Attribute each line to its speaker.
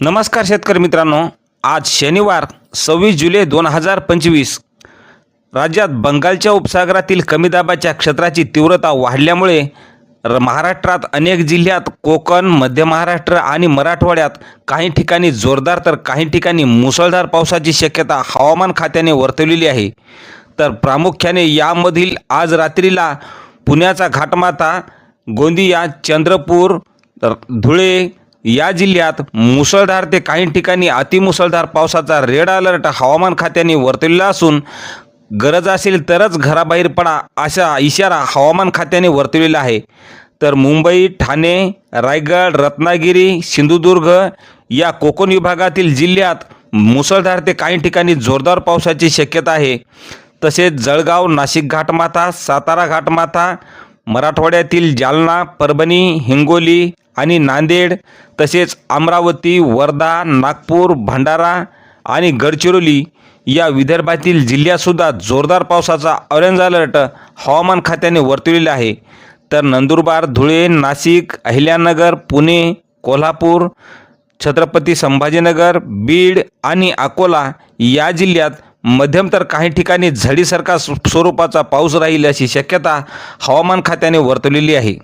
Speaker 1: नमस्कार शेतकरी मित्रांनो आज शनिवार सव्वीस जुलै दोन हजार पंचवीस. राज्यात बंगालच्या उपसागरातील कमी दाबाच्या क्षेत्राची तीव्रता वाढल्यामुळे र- महाराष्ट्रात अनेक जिल्ह्यात कोकण मध्य महाराष्ट्र आणि मराठवाड्यात काही ठिकाणी जोरदार तर काही ठिकाणी मुसळधार पावसाची शक्यता हवामान खात्याने वर्तवलेली आहे. तर प्रामुख्याने यामधील आज रात्रीला पुण्याचा घाटमाथा गोंदिया चंद्रपूर तर धुळे या जिल्ह्यात मुसळधार ते काही ठिकाणी अतिमुसळधार पावसाचा रेड अलर्ट हवामान खात्याने वर्तविला असून गरज असेल तरच घराबाहेर पडा अशा इशारा हवामान खात्याने वर्तवलेला आहे. तर मुंबई ठाणे रायगड रत्नागिरी सिंधुदुर्ग या कोकण विभागातील जिल्ह्यात मुसळधार ते काही ठिकाणी जोरदार पावसाची शक्यता आहे. तसेच जळगाव नाशिक घाटमाथा सातारा घाटमाथा मराठवाड्यातील जालना परभणी हिंगोली आणि नांदेड तसेच अमरावती वर्धा नागपूर भंडारा आणि गडचिरोली या विदर्भातील जिल्ह्यातसुद्धा जोरदार पावसाचा ऑरेंज अलर्ट हवामान खात्याने वर्तवलेला आहे. तर नंदुरबार धुळे नाशिक अहिल्यानगर पुणे कोल्हापूर छत्रपती संभाजीनगर बीड आणि अकोला या जिल्ह्यात मध्यम तर काही ठिकाणी झडीसारखा स्व- स्वरूपाचा पाऊस राहील अशी शक्यता हवामान खात्याने वर्तवलेली आहे.